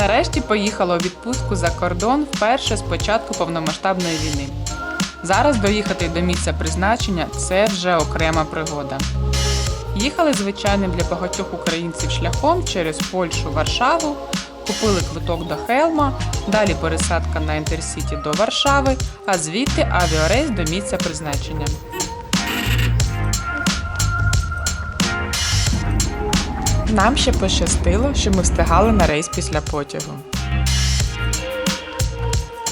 Нарешті поїхала у відпустку за кордон вперше з початку повномасштабної війни. Зараз доїхати до місця призначення це вже окрема пригода. Їхали звичайним для багатьох українців шляхом через Польщу, Варшаву, купили квиток до Хелма, далі пересадка на Інтерсіті до Варшави, а звідти авіарейс до місця призначення. Нам ще пощастило, що ми встигали на рейс після потягу.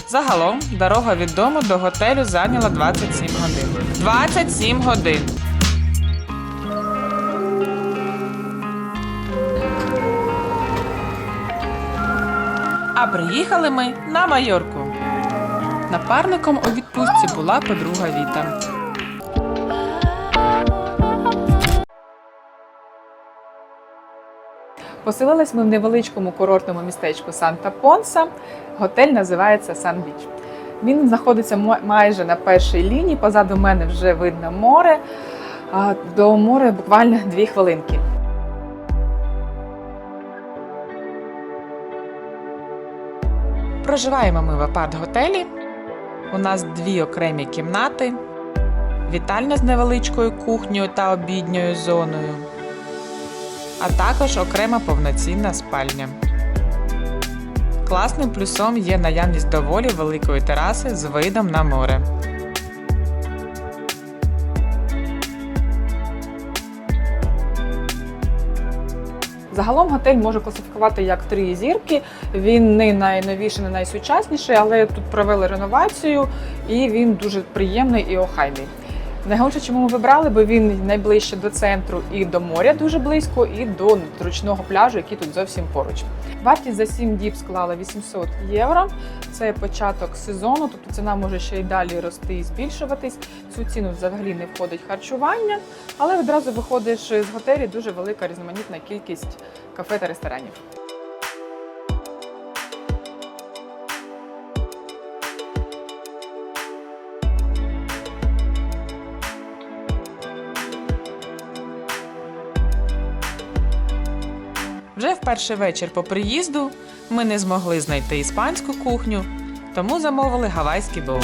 Загалом дорога від дому до готелю зайняла 27 годин. 27 годин! А приїхали ми на Майорку. Напарником у відпустці була подруга Віта. Поселились ми в невеличкому курортному містечку Санта Понса. Готель називається Сан Біч. Він знаходиться майже на першій лінії. Позаду мене вже видно море. До моря буквально дві хвилинки. Проживаємо ми в апарт-готелі. У нас дві окремі кімнати, вітальня з невеличкою кухнею та обідньою зоною, а також окрема повноцінна спальня. Класним плюсом є наявність доволі великої тераси з видом на море. Загалом готель може класифікувати як три зірки. Він не найновіший, не найсучасніший, але тут провели реновацію і він дуже приємний і охайний. Найголовніше, чому ми вибрали, бо він найближче до центру і до моря дуже близько, і до зручного пляжу, який тут зовсім поруч. Вартість за 7 діб склала 800 євро. Це початок сезону, тобто ціна може ще й далі рости і збільшуватись. Цю ціну взагалі не входить харчування, але відразу виходиш з готелі дуже велика різноманітна кількість кафе та ресторанів. Вже в перший вечір по приїзду ми не змогли знайти іспанську кухню, тому замовили гавайський боул.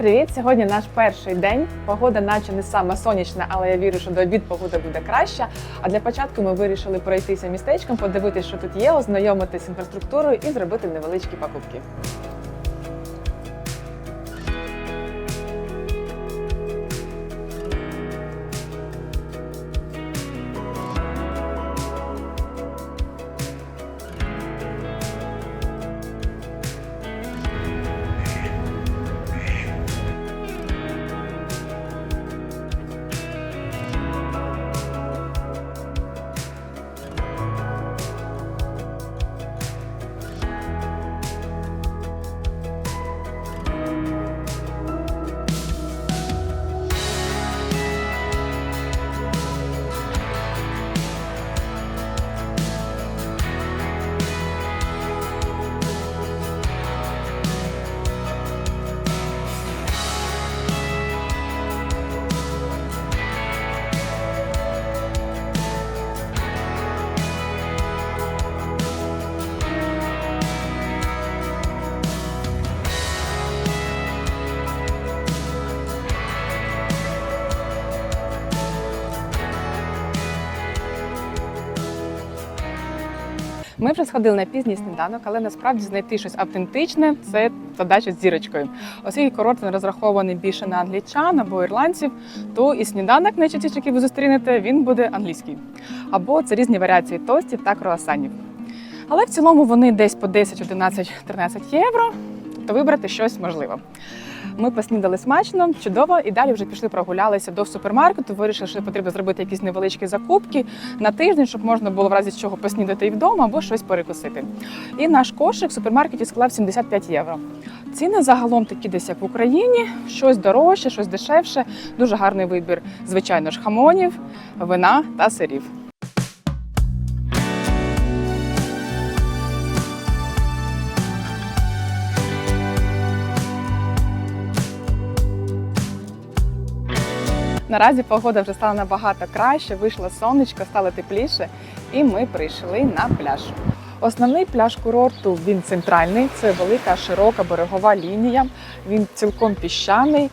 Привіт! Сьогодні наш перший день. Погода, наче не сама сонячна, але я вірю, що до обід погода буде краща. А для початку ми вирішили пройтися містечком, подивитися, що тут є, ознайомитися з інфраструктурою і зробити невеличкі покупки. Ми вже сходили на пізній сніданок, але насправді знайти щось автентичне це задача з зірочкою. Оскільки курорт розрахований більше на англічан або ірландців, то і сніданок, найчастіше, який ви зустрінете, він буде англійський. Або це різні варіації тостів та круасанів. Але в цілому вони десь по 10, 11, 13 євро, тобто вибрати щось можливо. Ми поснідали смачно, чудово, і далі вже пішли прогулялися до супермаркету. Вирішили, що потрібно зробити якісь невеличкі закупки на тиждень, щоб можна було в разі чого поснідати і вдома або щось перекусити. І наш кошик в супермаркеті склав 75 євро. Ціни загалом такі десь як в Україні, щось дорожче, щось дешевше. Дуже гарний вибір, звичайно ж, хамонів, вина та сирів. Наразі погода вже стала набагато краще, вийшло сонечко, стало тепліше, і ми прийшли на пляж. Основний пляж курорту він центральний, це велика широка берегова лінія. Він цілком піщаний,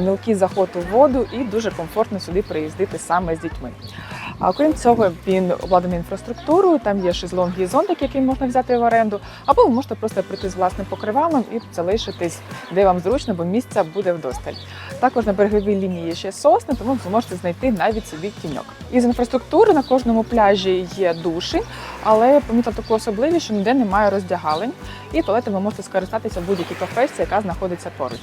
мілкий заход у воду і дуже комфортно сюди приїздити саме з дітьми. А окрім цього, він обладнаний інфраструктурою. Там є шезлонги і зонтик, який можна взяти в оренду, або ви можете просто прийти з власним покривалом і залишитись, де вам зручно, бо місця буде вдосталь. Також на береговій лінії є ще сосни, тому ви можете знайти навіть собі тіньок. Із інфраструктури на кожному пляжі є душі, але помітила таку особливість, що ніде немає роздягалень, і туалети ви можете скористатися будь-якій кафешці, яка знаходиться поруч.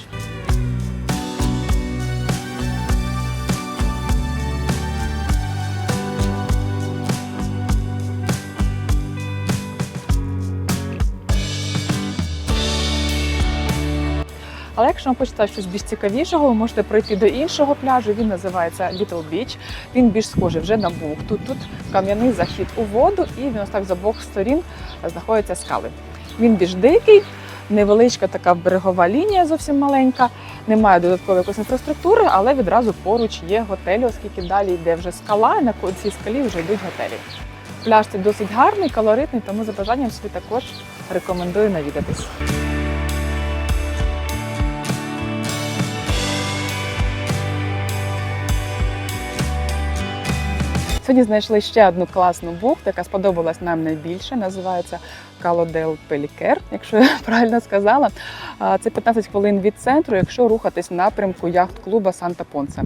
Але якщо вам хочеться щось більш цікавішого, ви можете пройти до іншого пляжу. Він називається Little Beach. Він більш схожий вже на бухту. Тут кам'яний захід у воду, і він ось так з обох сторін знаходяться скали. Він більш дикий, невеличка така берегова лінія, зовсім маленька. Немає додаткової якоїсь інфраструктури, але відразу поруч є готелі, оскільки далі йде вже скала, і на цій скалі вже йдуть готелі. Пляж цей досить гарний, колоритний, тому за бажанням собі також рекомендую навідатись. Сьогодні знайшли ще одну класну бухту, яка сподобалась нам найбільше. Називається Калодел Пелікер, якщо я правильно сказала. Це 15 хвилин від центру, якщо рухатись в напрямку яхт-клуба Санта Понсе.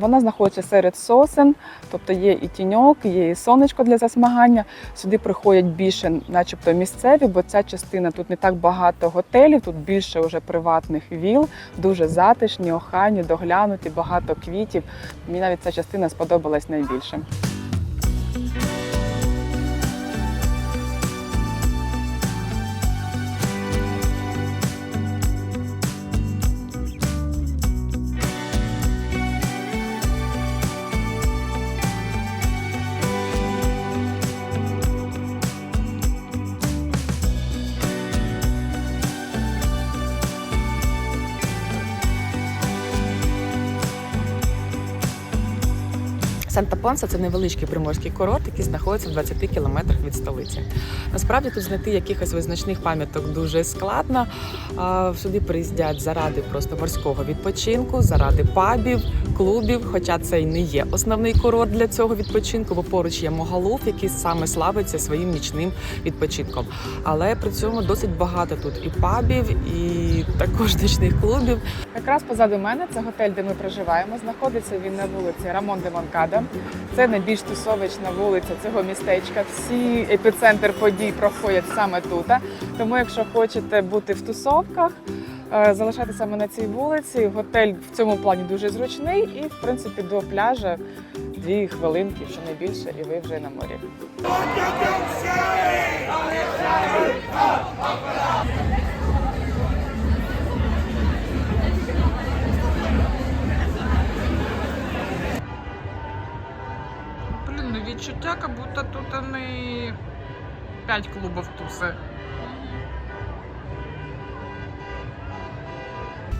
Вона знаходиться серед сосен, тобто є і тіньок, є і сонечко для засмагання. Сюди приходять більше, начебто, місцеві, бо ця частина тут не так багато готелів, тут більше вже приватних віл, дуже затишні, охайні, доглянуті, багато квітів. Мені навіть ця частина сподобалась найбільше. Санта Понса це невеличкий приморський курорт, який знаходиться в 20 кілометрах від столиці. Насправді тут знайти якихось визначних пам'яток дуже складно. Сюди приїздять заради просто морського відпочинку, заради пабів, клубів. Хоча це й не є основний курорт для цього відпочинку, бо поруч є Могалуф, який саме славиться своїм нічним відпочинком. Але при цьому досить багато тут і пабів, і також нічних клубів. Якраз позаду мене це готель, де ми проживаємо. Знаходиться він на вулиці Рамон де Монкада. Це найбільш тусовична вулиця цього містечка. Всі епіцентр подій проходять саме тут. Тому, якщо хочете бути в тусовках, залишатися саме на цій вулиці. Готель в цьому плані дуже зручний, і в принципі до пляжа дві хвилинки, що не більше, і ви вже на морі. Ну как будто тут они пять клубов туси.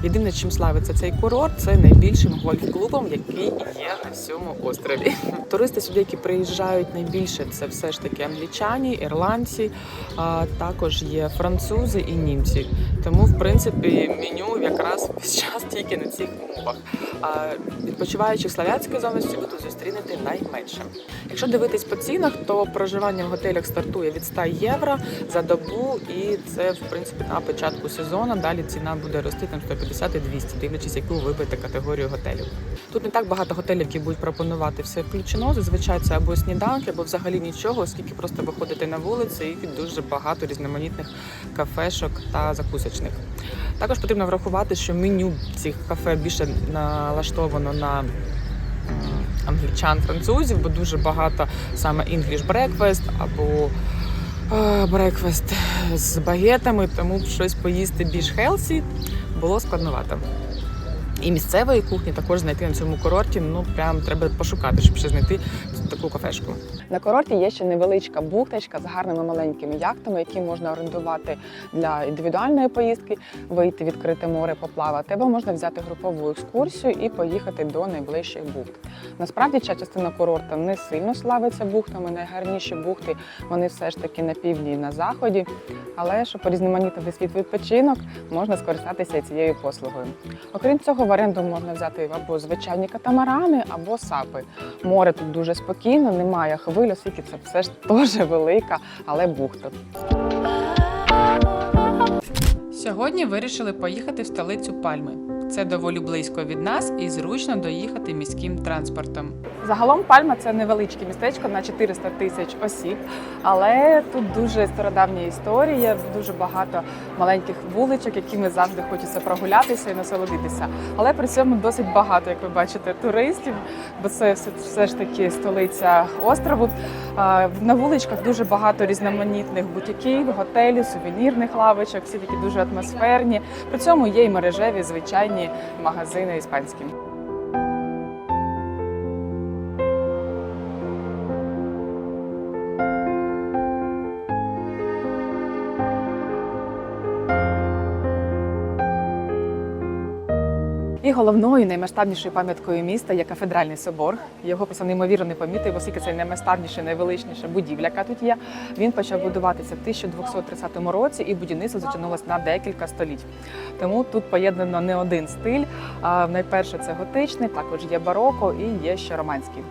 Єдине, чим славиться цей курорт, це найбільшим гольф-клубом, який є на всьому острові. Туристи сюди, які приїжджають найбільше, це все ж таки англічані, ірландці, а також є французи і німці. Тому, в принципі, меню якраз весь час тільки на цих умовах. А відпочиваючих славянської зоності ви тут зустрінете найменше. Якщо дивитись по цінах, то проживання в готелях стартує від 100 євро за добу, і це в принципі на початку сезону. Далі ціна буде рости там 150 і 200, дивлячись, яку ви категорію готелів. Тут не так багато готелів, які будуть пропонувати все включено. Зазвичай це або сніданки, або взагалі нічого, оскільки просто виходите на вулицю і дуже багато різноманітних кафешок та закусочних. Також потрібно врахувати, що меню цих кафе більше налаштовано на англічан, французів, бо дуже багато саме English breakfast або breakfast з багетами, тому щось поїсти більш хелсі було складновато. І місцевої кухні також знайти на цьому курорті. Ну прям треба пошукати, щоб ще знайти таку кафешку. На курорті є ще невеличка бухточка з гарними маленькими яхтами, які можна орендувати для індивідуальної поїздки, вийти в відкрите море, поплавати, або можна взяти групову екскурсію і поїхати до найближчих бухт. Насправді ця частина курорту не сильно славиться бухтами. Найгарніші бухти вони все ж таки на півдні і на заході. Але щоб порізноманітнити світ відпочинок, можна скористатися цією послугою. Окрім цього, в оренду можна взяти або звичайні катамарани, або сапи. Море тут дуже спокійно, немає хвиль, оскільки це все ж теж велика, але бухта. Сьогодні вирішили поїхати в столицю Пальми. Це доволі близько від нас і зручно доїхати міським транспортом. Загалом Пальма це невеличке містечко на 400 тисяч осіб, але тут дуже стародавня історія, дуже багато маленьких вуличок, якими завжди хочеться прогулятися і насолодитися. Але при цьому досить багато, як ви бачите, туристів, бо це все, ж таки столиця острову. На вуличках дуже багато різноманітних бутіків, готелів, сувенірних лавочок, всі такі дуже атмосферні. При цьому є і мережеві звичайні магазини іспанські. Головною наймасштабнішою пам'яткою міста є кафедральний собор. Його просто неймовірно не помітив, оскільки це наймасштабніша, найвеличніша будівля, яка тут є. Він почав будуватися в 1230 році, і будівництво затягнулося на декілька століть. Тому тут поєднано не один стиль. Найперше це готичний, також є бароко і є ще романський.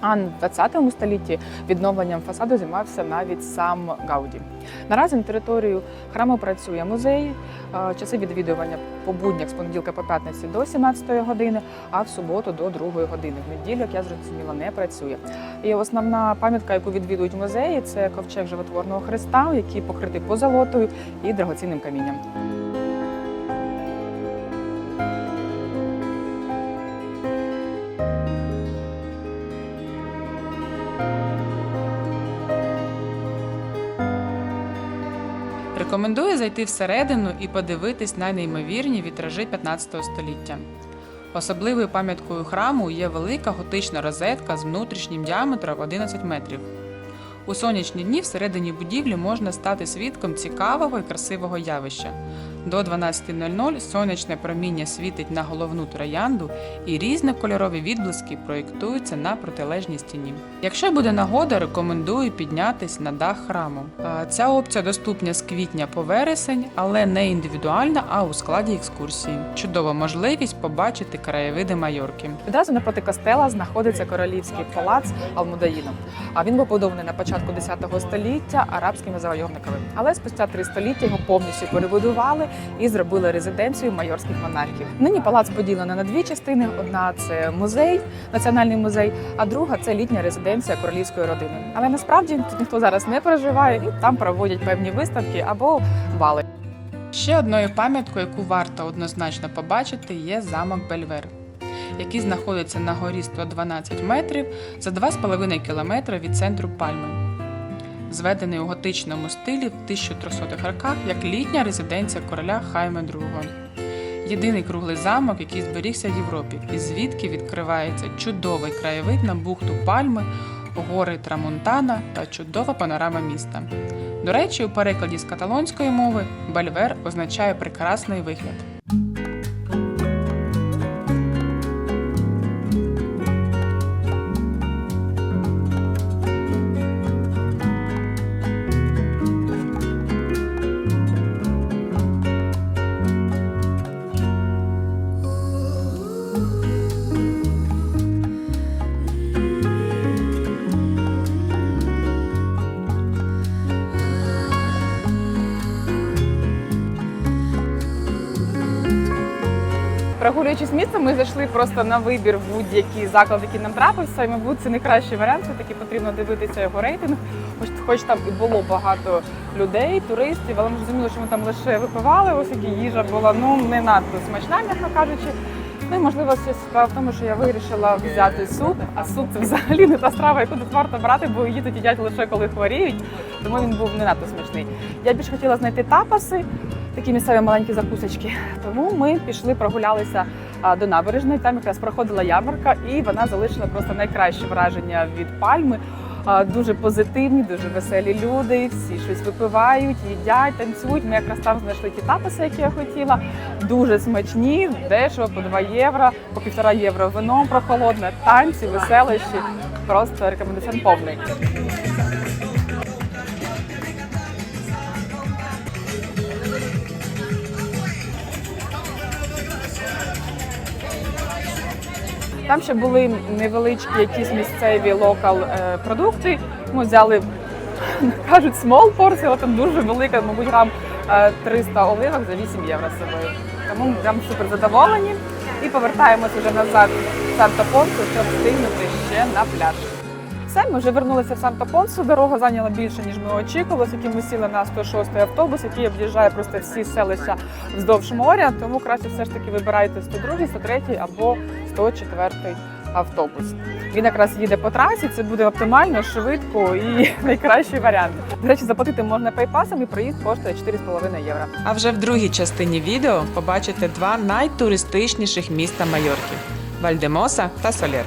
А в 20 столітті відновленням фасаду займався навіть сам Гауді. Наразі на територію храму працює музей. Е, Часи відвідування по буднях з понеділка по п'ятниці до 17 години, а в суботу до 2 години. В неділю, як я зрозуміла, не працює. І основна пам'ятка, яку відвідують музеї, це ковчег животворного Христа, який покритий позолотою і драгоцінним камінням. Рекомендую зайти всередину і подивитись на неймовірні вітражі 15 століття. Особливою пам'яткою храму є велика готична розетка з внутрішнім діаметром 11 метрів. У сонячні дні всередині будівлі можна стати свідком цікавого і красивого явища. До 12.00 сонячне проміння світить на головну троянду і різнокольорові відблиски проєктуються на протилежній стіні. Якщо буде нагода, рекомендую піднятись на дах храму. Ця опція доступна з квітня по вересень, але не індивідуальна, а у складі екскурсії. Чудова можливість побачити краєвиди Майорки. Відразу напроти костела знаходиться королівський палац Алмудаїном. А він був побудований на початку 10 століття арабськими завойовниками. Але спустя три століття його повністю перебудували і зробили резиденцію майорських монархів. Нині палац поділений на дві частини: одна це музей, національний музей, а друга це літня резиденція королівської родини. Але насправді тут ніхто зараз не проживає, і там проводять певні виставки або бали. Ще одною пам'яткою, яку варто однозначно побачити, є замок Бельвер, який знаходиться на горі 112 метрів за 2,5 кілометри від центру Пальми. Зведений у готичному стилі в 1300-х роках як літня резиденція короля Хайме II. Єдиний круглий замок, який зберігся в Європі, і звідки відкривається чудовий краєвид на бухту Пальми, гори Трамонтана та чудова панорама міста. До речі, у перекладі з каталонської мови Бельвер означає прекрасний вигляд. Прогулюючись містом, ми зайшли просто на вибір в будь-який заклад, який нам трапився. І, мабуть, це найкращий варіант. Все-таки потрібно дивитися його рейтинг. Хоч, хоч там і було багато людей, туристів, але ми зрозуміли, що ми там лише випивали. Ось які їжа була ну не надто смачна, м'яко кажучи. Ну і можливо, справа в тому, що я вирішила взяти суп. А суп це взагалі не та страва, яку тут варто брати, бо її тут їдять лише коли хворіють. Тому він був не надто смачний. Я більше хотіла знайти тапаси, такі місцеві маленькі закусочки. Тому ми пішли, прогулялися до набережної. Там якраз проходила ярмарка, і вона залишила просто найкраще враження від пальми. Дуже позитивні, дуже веселі люди. Всі щось випивають, їдять, танцюють. Ми якраз там знайшли ті тапаси, які я хотіла. Дуже смачні, дешево по 2 євро, по півтора євро вино прохолодне, танці, веселощі. Просто рекомендаціон повний. Там ще були невеличкі якісь місцеві локал е, продукти. Ми взяли, кажуть, small порцію, але там дуже велика, мабуть, грам е, 300 оливок за 8 євро собою. Тому ми прям супер задоволені. І повертаємося вже назад в Санта-Понсу, щоб встигнути ще на пляж. Все, ми вже вернулися в Санта-Понсу. Дорога зайняла більше, ніж ми очікували, оскільки ми сіли на 106 автобус, який об'їжджає просто всі селища вздовж моря. Тому краще все ж таки вибирайте 102, 103 або 104 автобус. Він якраз їде по трасі, це буде оптимально, швидко і найкращий варіант. До речі, заплатити можна пейпасом і проїзд коштує 4,5 євро. А вже в другій частині відео побачите два найтуристичніших міста Майорки Вальдемоса та Солєр.